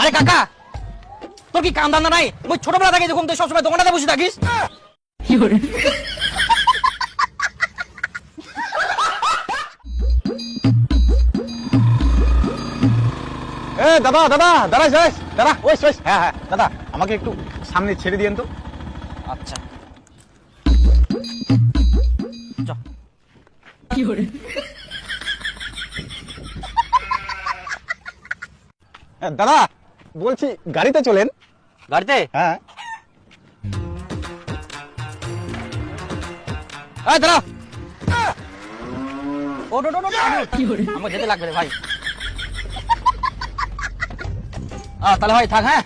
আরে কাকা তোর কি কাম ধান্দা নাই? ওই ছোটবেলা থেকে যখন তুই সবসময় দোকানটাতে বসে থাকিস? এ দাদা দাদা দাদা হ্যাঁ হ্যাঁ দাদা আমাকে একটু সামনে ছেড়ে দিয়েন তো। আচ্ছা। দাদা বলছি গাড়িতে চলেন। গাড়িতে? হ্যাঁ। এই দাঁড়া ও নো নো নো আমাকে যেতে লাগবে রে ভাই। আহ, তাহলে ভাই থাক হ্যাঁ।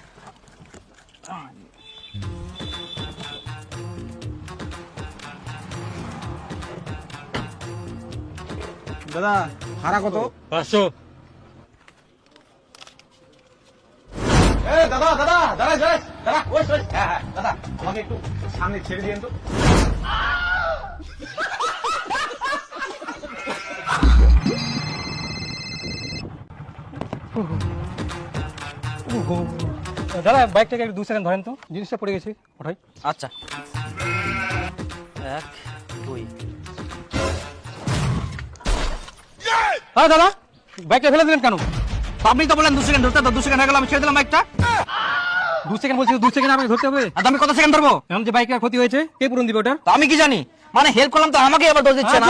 দাদা ভাড়া কত? পাঁচশো। দাদা দাদা দাঁড়াই যাই দাদা ওই ওই হ্যাঁ হ্যাঁ দাদা আমাকে একটু সামনে ছেড়ে দিয়েন তো। দাদা বাইকটাকে একটু দু সেকেন্ড ধরেন তো জিনিসটা পড়ে গেছে ওঠাই। আচ্ছা। এক দুই। হ্যাঁ দাদা বাইকটা ফেলে দিলেন কেন? আপনি তো বললেন দু সেকেন্ড ধরতে দু সেকেন্ড হয়ে গেল আমি ছেড়ে দিলাম বাইকটা দু সেকেন্ড বলছি দু সেকেন্ড আমাকে ধরতে হবে? আর আমি কত সেকেন্ড ধরবো? এখন যে বাইকের ক্ষতি হয়েছে কে পূরণ দিবে ওটা তো আমি কি জানি? মানে হেল্প করলাম তো আমাকে আবার দোষ দিচ্ছে না।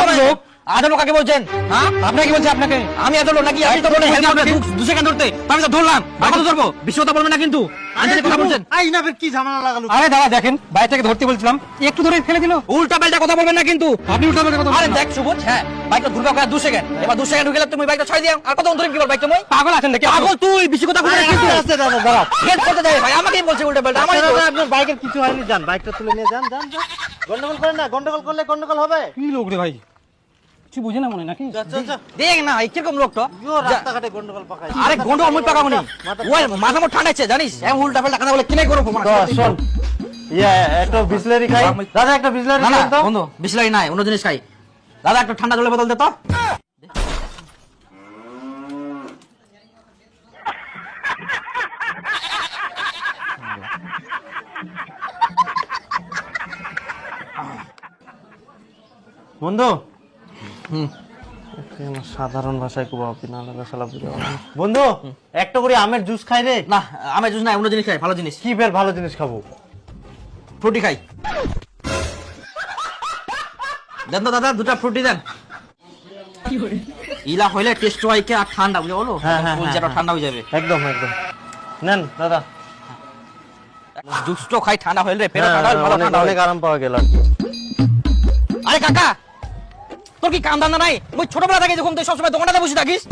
আদলো কাকে বলছেন? হ্যাঁ? বলছে আপনাকে? আমি আদলো নাকি? আপনি তো বলেন দু- দু সেকেন্ড ধরতে। আমি তো ধরলাম। আমি তো ধরবো। বিশ্ব কথা বলবেন না কিন্তু। আঞ্জলি কথা বলছেন। আরে দাদা দেখেন বাইকটাকে ধরতে বলছিলাম। একটু ধরে ফেলে দিল। উল্টা পাল্টা কথা বলবেন না কিন্তু। আপনি উল্টা পাল্টা কথা আরে দেখ সুবোধ হ্যাঁ বাইকটা ঘুরবে ওখানে দু সেকেন্ড। এবার দু সেকেন্ড ঢুকে তুমি বাইকটা ছয় দিও। আর কত ধরে কি বল বাইকটা মই? পাগল আছেন নাকি পাগল তুই বেশি কথা বলছিস কিন্তু। দাদা দাঁড়াও হেল্প করতে যাবে ভাই আমাকেই বলছে উল্টা পাল্টা আমার দাদা, আপনার বাইকের কিছু হয়নি যান বাইকটা তুলে নিয়ে যান যান যান। গন্ডগোল করেন না গন্ডগোল করলে গন্ডগোল হবে। কি লোক রে ভাই? কিছু বুঝে না মনে নাকি। দেখ না কীরকম লোকটা রাস্তাঘাটে গন্ডগোল আরে গন্ড আমি পাকাবো নি। ওই মাথা মোট ঠান্ডা আছে জানিস? এমন উল্টা পাল্টা কথা বলে কিনে করব শোন। ইয়া একটা বিসলারি খাই। দাদা একটা বিসলারি না না বন্ধু বিসলাই নাই অন্য জিনিস খাই। দাদা একটু ঠান্ডা জলে বোতল দে তো। বন্ধু এখানে সাধারণ ভাষায় খুব অপিনা আলাদা সালা বুঝে বন্ধু একটা করে আমের জুস খাই রে। না আমি জুস নাই অন্য জিনিস খাই ভালো জিনিস। কি বের ভালো জিনিস খাব? ফ্রুটি খাই। দেন তো দাদা দুটা ফ্রুটি দেন। ইলা হইলে টেস্ট ওয়াইকে আর ঠান্ডা বুঝে বলো হ্যাঁ, হ্যাঁ, হ্যাঁ, ঠান্ডা হয়ে যাবে। একদম একদম। নেন দাদা। জুসটো খাই ঠান্ডা হইলে পেট হ্যাঁ, ঠান্ডা অনেক হয়। আরাম পাওয়া গেল আরে কাকা! তোর কি কাম ধান্দা নাই? ওই ছোটবেলা থেকে যখন তুই সবসময় দোকানটাতে বসে থাকিস।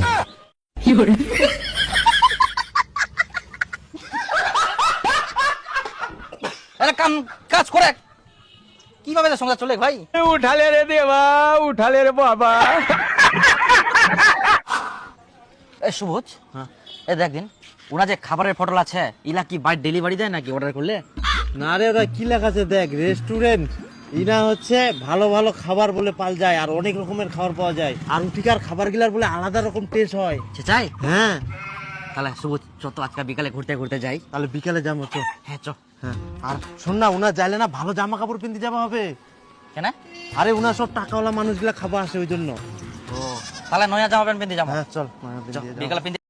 আরে কাম কাজ করে। কীভাবে সংসার চলে ভাই? উঠালে রে দেবা উঠালে রে বাবা। এ সুবোধ এ দেখ দিন ওনা যে খাবারের ফটো আছে ইলা কি বাই ডেলিভারি দেয় নাকি অর্ডার করলে? না রে ওরা কি লেখা আছে দেখ রেস্টুরেন্ট ইনা হচ্ছে ভালো ভালো খাবার বলে পাল যায় আর অনেক রকমের খাবার পাওয়া যায়। আর উঠিকার খাবার গিলার বলে আলাদা রকম টেস্ট হয়। চাই হ্যাঁ। তাহলে সুবোধ চত আজকে বিকালে ঘুরতে ঘুরতে যাই। তাহলে বিকালে যাব তো হ্যাঁ চ হ্যাঁ। আর শোন না উনার যাইলে না ভালো জামা কাপড় পিনতে যাওয়া হবে। কেন? আরে উনার সব টাকাওয়ালা মানুষগুলা খাবার আসে ওই জন্য। ও তাহলে নয়া জামা প্যান্ট পিনতে যাব। হ্যাঁ চল চ, বিকালে